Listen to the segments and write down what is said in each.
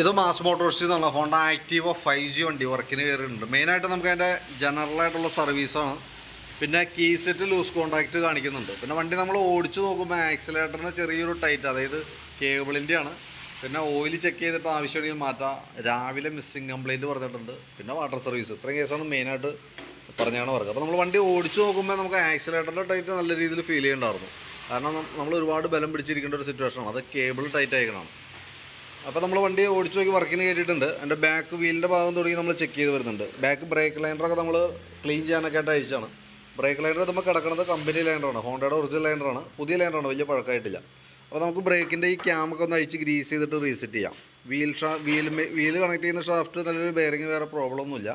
ഇത് മാസ് മോട്ടോഴ്സിൽ നിന്നുള്ള Honda Activa five G വണ്ടി. വർക്കിന് കയറിയിട്ടുണ്ട് മെയിനായിട്ട് നമുക്ക് അതിന്റെ ജനറലായിട്ടുള്ള സർവീസാണ് പിന്നെ കീ സെറ്റ് ലൂസ് കോണ്ടാക്റ്റ് കാണിക്കുന്നുണ്ട്. പിന്നെ വണ്ടി നമ്മൾ ഓടിച്ചു നോക്കുമ്പോൾ ആക്സിലേറ്ററിന് ചെറിയൊരു ടൈറ്റ് അതായത് കേബിളിന്റെ ആണ്. പിന്നെ ഓയിൽ ചെക്ക് ചെയ്തിട്ട് ആവശ്യമുണ്ടെങ്കിൽ മാറ്റാം. രാവിലെ മിസ്സിങ് കംപ്ലയിന്റ് പറഞ്ഞിട്ടുണ്ട്. പിന്നെ വാട്ടർ സർവീസ് ഇത്രയും കേസാണ് മെയിനായിട്ട് പറഞ്ഞാണ് പറയുക അപ്പോൾ നമ്മൾ വണ്ടി ഓടിച്ചു നോക്കുമ്പോൾ നമുക്ക് ആക്സിലേറ്ററിന്റെ ടൈറ്റ് നല്ല രീതിയിൽ ഫീൽ ചെയ്യണ്ടായിരുന്നു. കാരണം നമ്മൾ ഒരുപാട് ബലം പിടിച്ചിരിക്കേണ്ട ഒരു സിറ്റുവേഷനാണ് അത് കേബിൾ ടൈറ്റ് ആയിക്കണം അപ്പോൾ നമ്മൾ വണ്ടി ഓടിച്ചു നോക്കി വർക്കിന് കയറ്റിയിട്ടുണ്ട് എന്റെ ബാക്ക് വീലിന്റെ ഭാഗം തുടങ്ങി നമ്മൾ ചെക്ക് ചെയ്ത് വരുന്നുണ്ട്. ബാക്ക് ബ്രേക്ക് ലൈനറൊക്കെ നമ്മൾ ക്ലീൻ ചെയ്യാനൊക്കെ ആയിട്ട് അയച്ചാണ് ബ്രേക്ക് ലൈനർ നമ്മൾ കിടക്കുന്നത് കമ്പനി ലൈനറാണ് ഹോണ്ടയുടെ ഒറിജിനൽ ലൈനറാണ് പുതിയ ലൈനറാണ് വലിയ പഴക്കമായിട്ടില്ല അപ്പോൾ നമുക്ക് ബ്രേക്കിന്റെ ഈ ക്യാമൊക്കെ ഒന്ന് അഴിച്ച് ഗ്രീസ് ചെയ്തിട്ട് റീസെറ്റ് ചെയ്യാം. വീൽ ഷാ വീൽ വീൽ കണക്ട് ചെയ്യുന്ന ഷാഫ്റ്റ് നല്ലൊരു ബെയറിങ് വേറെ പ്രോബ്ലം ഒന്നുമില്ല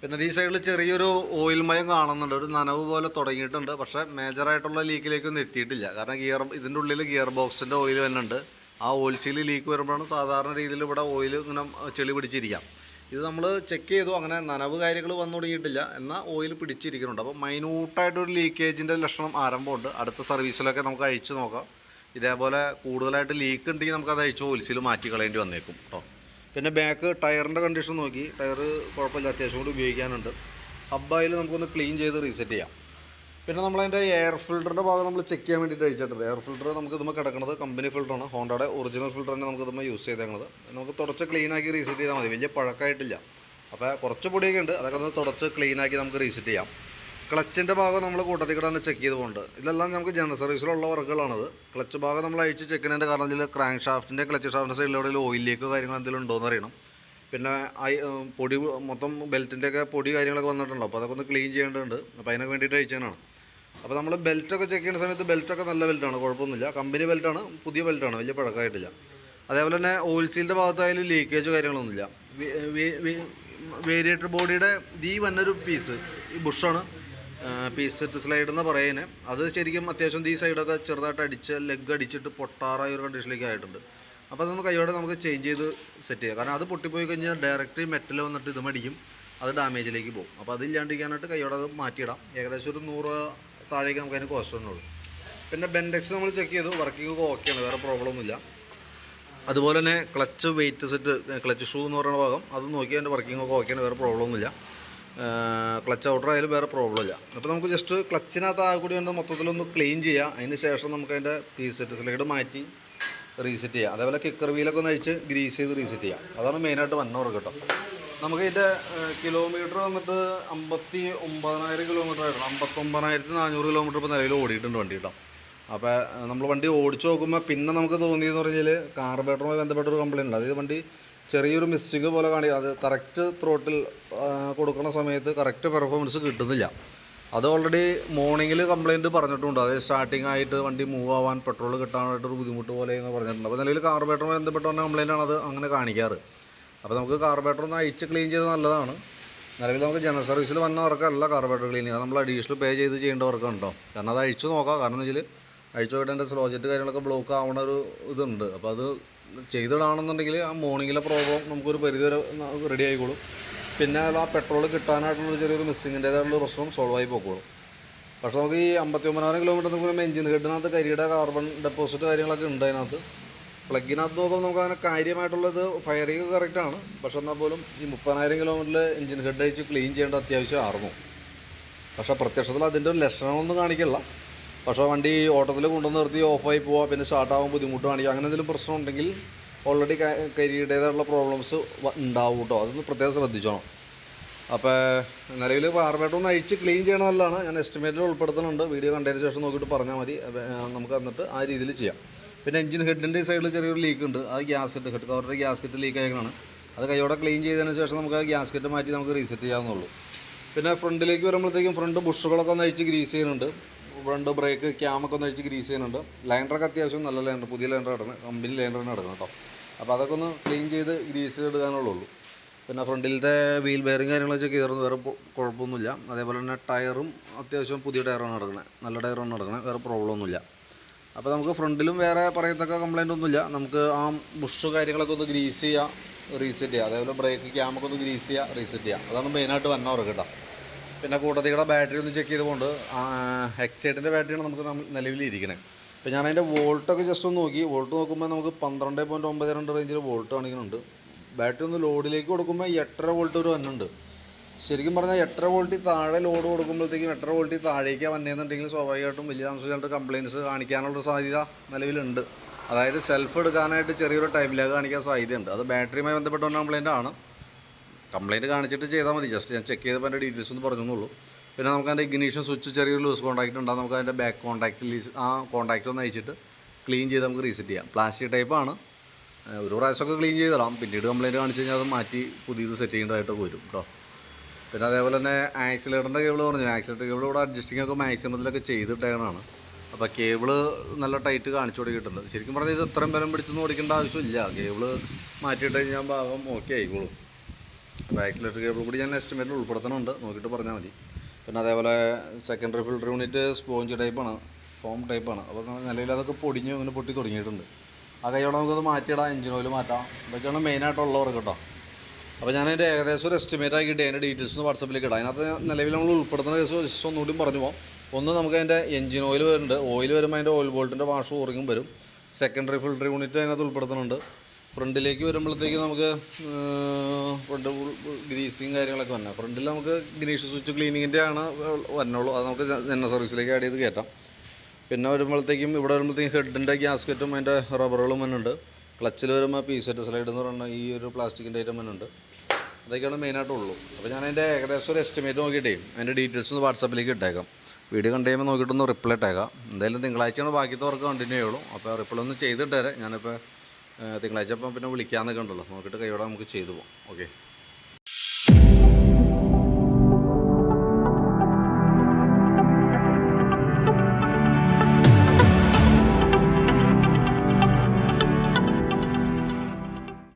പിന്നെ ഈ സൈഡിൽ ചെറിയൊരു ഓയിൽ മയം കാണുന്നുണ്ട്. ഒരു നനവ് പോലെ തുടങ്ങിയിട്ടുണ്ട്. പക്ഷേ മേജറായിട്ടുള്ള ലീക്കിലേക്കൊന്നും എത്തിയിട്ടില്ല. കാരണം ഗിയർ ഇതിന്റെ ഉള്ളിൽ ഗിയർ ബോക്സിന്റെ ഓയിൽ വരുന്നുണ്ട് ആ ഓയിൽസീൽ ലീക്ക് വരുമ്പോഴാണ് സാധാരണ രീതിയിൽ ഇവിടെ ഓയിൽ ഇങ്ങനെ ചെളി പിടിച്ചിരിക്കാം. ഇത് നമ്മൾ ചെക്ക് ചെയ്തു അങ്ങനെ നനവ് കാര്യങ്ങൾ വന്നു തുടങ്ങിയിട്ടില്ല. എന്നാൽ ഓയിൽ പിടിച്ചിരിക്കുന്നുണ്ട്. അപ്പോൾ മൈന്യൂട്ടായിട്ടൊരു ലീക്കേജിന്റെ ലക്ഷണം ആരംഭമുണ്ട്. അടുത്ത സർവീസിലൊക്കെ നമുക്ക് അഴിച്ചു നോക്കാം. ഇതേപോലെ കൂടുതലായിട്ട് ലീക്ക് ഉണ്ടെങ്കിൽ നമുക്ക് അത് അഴിച്ച് ഓയിൽ സീൽ മാറ്റി കളയേണ്ടി വന്നേക്കും കേട്ടോ പിന്നെ ബാക്ക് ടയറിന്റെ കണ്ടീഷൻ നോക്കി. ടയർ കുഴപ്പമില്ല അത്യാവശ്യം കൂടി ഉപയോഗിക്കാനുണ്ട്. ഹബ്ബായിൽ നമുക്കൊന്ന് ക്ലീൻ ചെയ്ത് റീസെറ്റ് ചെയ്യാം. പിന്നെ നമ്മൾ നമ്മളതിന്റെ എയർ ഫിൽറ്ററിന്റെ ഭാഗം നമ്മൾ ചെക്ക് ചെയ്യാൻ വേണ്ടിയിട്ട് അയച്ചിട്ടുണ്ട് എയർ ഫിൽറ്റർ നമുക്ക് ഇതുമ്പോൾ കിടക്കുന്നത് കമ്പനി ഫിൽറ്ററാണ് ഹോണ്ടയുടെ ഒറിജിനൽ ഫിൽറ്റർ തന്നെ നമുക്ക് ഇതുമ്പോൾ യൂസ് ചെയ്തേക്കുന്നത് നമുക്ക് തുടച്ച് ക്ലീൻ ആക്കി റീസെറ്റ് ചെയ്താൽ മതി. വലിയ പഴക്കമായിട്ടില്ല അപ്പോൾ കുറച്ച് പൊടിയൊക്കെ ഉണ്ട്. അതൊക്കെ ഒന്ന് തുടച്ച് ക്ലീൻ ആക്കി നമുക്ക് റീസെറ്റ് ചെയ്യാം. ക്ലച്ചിന്റെ ഭാഗം നമ്മൾ കൂട്ടത്തിൽ കൂടെ തന്നെ ചെക്ക് ചെയ്ത് പോകുന്നുണ്ട് ഇതെല്ലാം നമുക്ക് ജനറൽ സർവീസിലുള്ള വർക്കുകളാണത് ക്ലച്ച് ഭാഗം നമ്മൾ അഴിച്ച് ചെക്ക് ചെയ്യുന്നതിന്റെ കാരണം ഇതിൽ ക്രാങ്ക് ഷാഫ്റ്റിന്റെ ക്ലച്ച് ഷാഫ്റ്റിന്റെ സൈഡിൽ ഓയിലേക്കോ കാര്യങ്ങൾ എന്തെങ്കിലും ഉണ്ടോ എന്ന് അറിയണം. പിന്നെ പൊടി മൊത്തം ബെൽറ്റിന്റെയൊക്കെ പൊടി കാര്യങ്ങളൊക്കെ വന്നിട്ടുണ്ടോ? അപ്പോൾ അതൊക്കെ ഒന്ന് ക്ലീൻ ചെയ്യേണ്ടതുണ്ട്. അപ്പോൾ അതിനൊക്കെ വേണ്ടിയിട്ട് അയച്ചതാണ് അപ്പോൾ നമ്മൾ ബെൽറ്റൊക്കെ ചെക്ക് ചെയ്യുന്ന സമയത്ത് ബെൽറ്റൊക്കെ നല്ല ബെൽറ്റാണ് കുഴപ്പമൊന്നുമില്ല. കമ്പനി ബെൽറ്റാണ് പുതിയ ബെൽറ്റാണ് വലിയ പഴക്കമായിട്ടില്ല. അതേപോലെ തന്നെ ഓയിൽ സീലിന്റെ ഭാഗത്തായാലും ലീക്കേജ് കാര്യങ്ങളൊന്നുമില്ല. വേരിയേറ്റർ ബോഡിയുടെ ദീ വന്നൊരു പീസ് ഈ ബുഷാണ് പീസ് സെറ്റ് സ്ലൈഡ് എന്ന് പറയുന്നത് അത് ശരിക്കും അത്യാവശ്യം ഈ സൈഡൊക്കെ ചെറുതായിട്ട് അടിച്ച് ലെഗ് അടിച്ചിട്ട് പൊട്ടാറായ ഒരു കണ്ടീഷനിലേക്ക് ആയിട്ടുണ്ട്. അപ്പോൾ അതൊന്ന് കൈയോടെ നമുക്ക് ചേഞ്ച് ചെയ്ത് സെറ്റ് ചെയ്യാം. കാരണം അത് പൊട്ടിപ്പോയി കഴിഞ്ഞാൽ ഡയറക്റ്റ് മെറ്റൽ വന്നിട്ട് ഇത് മടിക്കും അത് ഡാമേജിലേക്ക് പോകും. അപ്പോൾ അതില്ലാണ്ടിരിക്കാനായിട്ട് കൈയോടെ അത് മാറ്റിയിടാം. ഏകദേശം ഒരു നൂറ് താഴേക്ക് നമുക്ക് അതിന് കോസ്റ്റ് വന്നുള്ളൂ പിന്നെ ബെൻഡെക്സ് നമ്മൾ ചെക്ക് ചെയ്തു. വർക്കിംഗ് ഒക്കെ ആണ്. വേറെ പ്രോബ്ലം ഒന്നുമില്ല. അതുപോലെ തന്നെ clutch weight set clutch shoe എന്ന് പറയുന്ന ഭാഗം അത് നോക്കി അതിന്റെ വർക്കിംഗ് ഒക്കെ ഓക്കെയാണ് വേറെ പ്രോബ്ലം ഒന്നുമില്ല. ക്ലച്ച് ഔട്ടർ ആയാലും വേറെ പ്രോബ്ലം ഇല്ല. അപ്പോൾ നമുക്ക് ജസ്റ്റ് ക്ലച്ചിനകത്ത് ആ കൂടി ഉണ്ട് മൊത്തത്തിലൊന്ന് ക്ലീൻ ചെയ്യാം. അതിന് ശേഷം നമുക്ക് അതിന്റെ പീസ് സെറ്റ് സ്ലൈഡ് മാറ്റി റീസെറ്റ് ചെയ്യാം. അതേപോലെ കിക്കർ വീലൊക്കെ ഒന്ന് അഴിച്ച് ഗ്രീസ് ചെയ്ത് റീസെറ്റ് ചെയ്യാം. അതാണ് മെയിനായിട്ട് വന്നവർക്ക് കേട്ടോ നമുക്ക് ഇതിന്റെ കിലോമീറ്റർ വന്നിട്ട് അമ്പത്തി ഒമ്പതിനായിരം കിലോമീറ്റർ ആയിരുന്നു. അമ്പത്തൊമ്പതിനായിരത്തി നാനൂറ് കിലോമീറ്റർ ഇപ്പോൾ നിലവിൽ ഓടിയിട്ടുണ്ട് വണ്ടി കേട്ടോ അപ്പോൾ നമ്മൾ വണ്ടി ഓടിച്ചു നോക്കുമ്പോൾ പിന്നെ നമുക്ക് തോന്നിയെന്ന് പറഞ്ഞാൽ കാർബേറ്ററുമായി ബന്ധപ്പെട്ട ഒരു കംപ്ലയിന്റ് ഉണ്ട്. അതായത് വണ്ടി ചെറിയൊരു മിസ്റ്റേക്ക് പോലെ കാണി അത് കറക്റ്റ് ത്രോട്ടിൽ കൊടുക്കുന്ന സമയത്ത് കറക്റ്റ് പെർഫോമൻസ് കിട്ടുന്നില്ല. അത് ഓൾറെഡി മോർണിംഗിൽ കംപ്ലയിന്റ് പറഞ്ഞിട്ടുണ്ട്. അതായത് സ്റ്റാർട്ടിംഗ് ആയിട്ട് വണ്ടി മൂവ് ആവാൻ പെട്രോൾ കിട്ടാനായിട്ടൊരു ബുദ്ധിമുട്ട് പോലെ എന്ന് പറഞ്ഞിട്ടുണ്ട്. അപ്പോൾ നിലവിൽ കാർബേറ്ററുമായി ബന്ധപ്പെട്ട കംപ്ലയിന്റ് ആണ് അത് അങ്ങനെ കാണിക്കാറ്. അപ്പോൾ നമുക്ക് കാർബേറ്റർ ഒന്ന് അഴിച്ച് ക്ലീൻ ചെയ്ത് നല്ലതാണ്. നിലവിൽ നമുക്ക് ജനറൽ സർവീസിൽ വന്ന വർക്കല്ല കാർബേറ്റർ ക്ലീനിങ് അത് നമ്മൾ അഡീഷണൽ പേ ചെയ്ത് ചെയ്യേണ്ട കേട്ടോ കാരണം അത് അഴിച്ചു നോക്കാം. കാരണം എന്ന് വെച്ചാൽ അഴിച്ചു നോക്കിയിട്ട് എന്റെ സ്ലോജറ്റ് കാര്യങ്ങളൊക്കെ ബ്ലോക്ക് ആവുന്ന ഒരു ഇതുണ്ട്. അപ്പോൾ അത് ചെയ്തിടാണെന്നുണ്ടെങ്കിൽ ആ മോർണിംഗിലെ പ്രോബ്ലം നമുക്കൊരു പരിധി വരെ റെഡി ആയിക്കോളും. പിന്നെ ആ പെട്രോൾ കിട്ടാനായിട്ടുള്ള ചെറിയൊരു മിസ്സിങ്ങിന്റേതായിട്ടുള്ള പ്രശ്നം സോൾവ് ആയി പോക്കോളും. പക്ഷേ നമുക്ക് ഈ അമ്പത്തി ഒമ്പതിനായിരം കിലോമീറ്റർ നമുക്ക് എഞ്ചിൻ ഹെഡിനകത്ത് കരിയുടെ കാർബൺ ഡെപ്പോസിറ്റ് കാര്യങ്ങളൊക്കെ ഉണ്ട് അതിനകത്ത്. പ്ലഗിനകത്ത് നോക്കുമ്പോൾ നമുക്ക് അങ്ങനെ കാര്യമായിട്ടുള്ളത് ഫയറിങ് കറക്റ്റാണ് പക്ഷെ എന്നാൽ പോലും ഈ മുപ്പതിനായിരം കിലോമീറ്ററിൽ എഞ്ചിൻ ഹെഡ് അഴിച്ച് ക്ലീൻ ചെയ്യേണ്ട അത്യാവശ്യമായിരുന്നു പക്ഷെ പ്രത്യക്ഷത്തിൽ അതിന്റെ ഒരു ലക്ഷണമൊന്നും കാണിക്കില്ല. പക്ഷെ വണ്ടി ഓട്ടത്തിൽ കൊണ്ടുവന്ന് നിർത്തി ഓഫായി പോവുക പിന്നെ സ്റ്റാർട്ടാവാൻ ബുദ്ധിമുട്ട് കാണിക്കുക അങ്ങനെ എന്തെങ്കിലും പ്രശ്നം ഉണ്ടെങ്കിൽ ഓൾറെഡി കരിയുടേതായിട്ടുള്ള പ്രോബ്ലംസ് ഉണ്ടാവും കേട്ടോ അതൊന്ന് പ്രത്യേകം ശ്രദ്ധിച്ചോണം. അപ്പോൾ നിലവിൽ ഒന്ന് അഴിച്ച് ക്ലീൻ ചെയ്യണം നല്ലതാണ്. ഞാൻ എസ്റ്റിമേറ്റിൽ ഉൾപ്പെടുത്തുന്നുണ്ട്. വീഡിയോ കണ്ടതിന് ശേഷം നോക്കിയിട്ട് പറഞ്ഞാൽ മതി. നമുക്ക് എന്നിട്ട് ആ രീതിയിൽ ചെയ്യാം. പിന്നെ എഞ്ചിൻ ഹെഡിന്റെ സൈഡിൽ ചെറിയൊരു ലീക്ക് ഉണ്ട്. ആ ഗ്യാസ്കറ്റ് ഹെഡ് കവറിന്റെ ഗ്യാസ്കറ്റ് ലീക്ക് ആയതാണ് അത് കൈയോടെ ക്ലീൻ ചെയ്തതിന് ശേഷം നമുക്ക് ആ ഗ്യാസ്കറ്റ് മാറ്റി നമുക്ക് റീസെറ്റ് ചെയ്യാവുന്നുള്ളൂ പിന്നെ ഫ്രണ്ടിലേക്ക് വരുമ്പോഴത്തേക്കും ഫ്രണ്ട് ബുഷുകളൊക്കെ ഒന്ന് അഴിച്ച് ഗ്രീസ് ചെയ്യുന്നുണ്ട്. ഫ്രണ്ട് ബ്രേക്ക് ക്യാമൊക്കെ ഒന്ന് അഴിച്ച് ഗ്രീസ് ചെയ്യുന്നുണ്ട്. ലൈൻഡറൊക്കെ അത്യാവശ്യം നല്ല ലൈൻഡർ പുതിയ ലൈൻഡർ കിടക്കണം കമ്പനി ലൈൻഡർ തന്നെ കിടക്കണം കേട്ടോ. അപ്പോൾ അതൊക്കെ ഒന്ന് ക്ലീൻ ചെയ്ത് ഗ്രീസ് ചെയ്തെടുക്കാനുള്ളൂ പിന്നെ ഫ്രണ്ടിലത്തെ വീൽ ബെയറിങ് കാര്യങ്ങളൊക്കെ ചെയ്തിരുന്നു. വേറെ കുഴപ്പമൊന്നുമില്ല. അതേപോലെ തന്നെ ടയറും അത്യാവശ്യം പുതിയ ടയറാണ് നടക്കുന്നത് നല്ല ടയറാണ് നടക്കുന്നത് വേറെ പ്രോബ്ലം ഒന്നുമില്ല. അപ്പോൾ നമുക്ക് ഫ്രണ്ടിലും വേറെ പറയത്തക്ക കംപ്ലൈന്റ് ഒന്നുമില്ല. നമുക്ക് ആ ബുഷ് കാര്യങ്ങളൊക്കെ ഒന്ന് ഗ്രീസ് ചെയ്യാം റീസെറ്റ് ചെയ്യുക അതേപോലെ ബ്രേക്ക് ക്യാമൊക്കെ ഒന്ന് ഗ്രീസ് ചെയ്യുക റീസെറ്റ് ചെയ്യുക അതാണ് മെയിനായിട്ട് വന്ന കേട്ടോ. പിന്നെ കൂട്ടത്തിയുടെ ബാറ്ററി ഒന്ന് ചെക്ക് ചെയ്തുകൊണ്ട് എക്സൈറ്റിന്റെ ബാറ്ററിയാണ് നമുക്ക് നിലവിൽ നിലവിലിരിക്കണേ ഇപ്പം ഞാൻ അതിന്റെ വോൾട്ടൊക്കെ ജസ്റ്റ് ഒന്ന് നോക്കി. വോൾട്ട് നോക്കുമ്പോൾ നമുക്ക് പന്ത്രണ്ട് പോയിന്റ് ഒമ്പത് രണ്ട് റേഞ്ചിൽ വോൾട്ട് കാണിക്കുന്നുണ്ട്. ബാറ്ററി ഒന്ന് ലോഡിലേക്ക് കൊടുക്കുമ്പോൾ എട്ടര വോൾട്ട് ഒരു വന്നുണ്ട് ശരിക്കും പറഞ്ഞാൽ എട്ടര വോൾട്ടിൽ താഴെ ലോഡ് കൊടുക്കുമ്പോഴത്തേക്കും എട്ടര വോൾട്ടിൽ താഴേക്ക് വന്നേന്നുണ്ടെങ്കിൽ സ്വാഭാവികമായിട്ടും വലിയ താമസിച്ചായിട്ട് കംപ്ലയിന്റ്സ് കാണിക്കാനുള്ള സാധ്യത നിലവിലുണ്ട്. അതായത് സെൽഫ് എടുക്കാനായിട്ട് ചെറിയൊരു ടൈം ലാഗ് കാണിക്കാൻ സാധ്യതയുണ്ട്. അത് ബാറ്ററിയുമായി ബന്ധപ്പെട്ട കംപ്ലയിന്റ് ആണ്. കംപ്ലയിന്റ് കാണിച്ചിട്ട് ചെയ്താൽ മതി. ജസ്റ്റ് ഞാൻ ചെക്ക് ചെയ്തപ്പോൾ എന്റെ ഡീറ്റെയിൽസ് ഒന്ന് പറഞ്ഞെന്നുള്ളൂ. പിന്നെ നമുക്ക് അതിന്റെ ഇഗ്നീഷൻ സ്വിച്ച് ചെറിയൊരു ലൂസ് കോൺടാക്റ്റ് ഉണ്ടാകും നമുക്ക് അതിന്റെ ബാക്ക് കോൺടാക്ട് ലീസ് ആ കോൺടാക്റ്റ് ഒന്ന് അയച്ചിട്ട് ക്ലീൻ ചെയ്ത് നമുക്ക് റീസെറ്റ് ചെയ്യാം. പ്ലാസ്റ്റിക് ടൈപ്പാണ് ഒരു പ്രാവശ്യമൊക്കെ ക്ലീൻ ചെയ്തിടാം. പിന്നീട് കംപ്ലയിന്റ് കാണിച്ച് കഴിഞ്ഞാൽ അത് മാറ്റി പുതിയത് സെറ്റ് ചെയ്യേണ്ടതായിട്ടൊക്കെ വരും കേട്ടോ പിന്നെ അതേപോലെ തന്നെ ആക്സിലേറ്ററിന്റെ കേബിൾ പറഞ്ഞു. ആക്സിലേറ്റർ കേബിൾ ഇവിടെ അഡ്ജസ്റ്റിംഗ് ഒക്കെ മാക്സിമത്തിലൊക്കെ ചെയ്തിട്ടേണാണ് അപ്പോൾ കേബിൾ നല്ല ടൈറ്റ് കാണിച്ചു കൊടുക്കിയിട്ടുണ്ട് ശരിക്കും പറഞ്ഞാൽ ഇത് ഇത്രയും ബലം പിടിച്ചൊന്നും ഓടിക്കേണ്ട ആവശ്യമില്ല. കേബിൾ മാറ്റിയിട്ട് കഴിഞ്ഞാൽ ഭാഗം ഓക്കെ ആയിക്കോളും. അപ്പോൾ ആക്സിലേറ്റർ കേബിൾ കൂടി ഞാൻ എസ്റ്റിമേറ്റിൽ ഉൾപ്പെടുത്തണുണ്ട്. നോക്കിയിട്ട് പറഞ്ഞാൽ മതി. പിന്നെ അതേപോലെ സെക്കൻഡറി ഫിൽറ്റർ യൂണിറ്റ് സ്പോഞ്ച് ടൈപ്പാണ് ഫോം ടൈപ്പാണ് അപ്പോൾ നിലയിൽ അതൊക്കെ പൊടിഞ്ഞ് ഇങ്ങനെ പൊട്ടി തുടങ്ങിയിട്ടുണ്ട്. ആ കൈയോടെ നമുക്കത് മാറ്റിയിടാം എഞ്ചിൻ ഓയിൽ മാറ്റാം. ഇതൊക്കെയാണ് മെയിനായിട്ടുള്ളവർക്ക് കേട്ടോ. അപ്പോൾ ഞാൻ അതിന്റെ ഏകദേശം ഒരു എസ്റ്റിമേറ്റ് ആക്കിയിട്ട് അതിന്റെ ഡീറ്റെയിൽസ് വാട്സപ്പിലേക്ക് ഇടാം. അതിനകത്ത് നിലവിൽ നമ്മൾ ഉൾപ്പെടുത്തുന്ന കേസ് ജസ്റ്റ് ഒന്നുകൂടി പറഞ്ഞു പോകാം ഒന്ന് നമുക്ക് അതിന്റെ എഞ്ചിൻ ഓയിൽ വരുന്നുണ്ട്. ഓയിൽ വരുമ്പോൾ അതിന്റെ ഓയിൽ ബോൾട്ടിന്റെ വാഷ് ഓറിങ്ങും വരും. സെക്കൻഡറി ഫിൽറ്റർ യൂണിറ്റ് അതിനകത്ത് ഉൾപ്പെടുത്തുന്നുണ്ട്. ഫ്രണ്ടിലേക്ക് വരുമ്പോഴത്തേക്ക് നമുക്ക് ഫ്രണ്ട് ഗ്രീസിങ് കാര്യങ്ങളൊക്കെ വരണം. ഫ്രണ്ടിൽ നമുക്ക് ഗ്രീഷ് സ്വിച്ച് ക്ലീനിങ്ങിന്റെ ആണ് വരണുള്ളൂ. അത് നമുക്ക് എണ്ണ സർവീസിലേക്ക് ആഡ് ചെയ്ത് കയറ്റാം പിന്നെ വരുമ്പോഴത്തേക്കും ഇവിടെ വരുമ്പോഴത്തേക്കും ഹെഡിന്റെ ഗ്യാസ്കറ്റും അതിന്റെ റബ്ബറുകളും വന്നുണ്ട് ക്ലച്ചിൽ വരുമ്പോൾ പീ സെറ്റ് സ്ലൈഡ് എന്ന് പറയുന്ന ഈ ഒരു പ്ലാസ്റ്റിക്കിന്റെ ഐറ്റം വന്നുണ്ട് അതൊക്കെയാണ് മെയിനായിട്ടുള്ളൂ അപ്പോൾ ഞാൻ അതിന്റെ ഏകദേശം ഒരു എസ്റ്റിമേറ്റ് നോക്കിയിട്ടേ അതിന്റെ ഡീറ്റെയിൽസ് ഒന്ന് വാട്സാപ്പിലേക്ക് ഇട്ടേക്കാം. വീഡിയോ കണ്ടു കഴിയുമ്പോൾ നോക്കിയിട്ടൊന്ന് റിപ്ലൈ ഇട്ടേക്കാം. എന്തായാലും തിങ്കളാഴ്ചയാണ് ബാക്കിയത്തെ വർക്ക് കണ്ടിന്യൂ ചെയ്യുള്ളൂ. അപ്പോൾ റിപ്ലൈ ഒന്ന് ചെയ്തിട്ടേരെ. ഞാനിപ്പോൾ തിങ്കളാഴ്ച അപ്പം പിന്നെ വിളിക്കാമെന്നൊക്കെ ഉണ്ടല്ലോ. നോക്കിയിട്ട് കൈയോടെ നമുക്ക് ചെയ്തു പോകാം ഓക്കെ